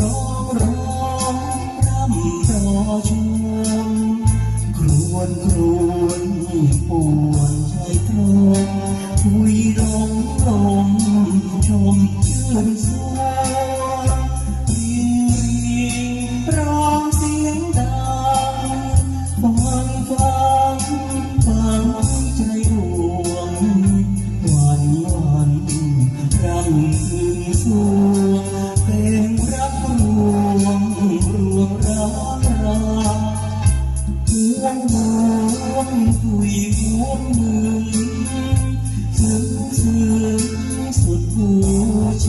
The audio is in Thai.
ร้องร้องร่ำรอชวนครวนครวนปวนใจตรงคุยลงลมชมเชื่นวน ถึงถึงสุดหัวใจ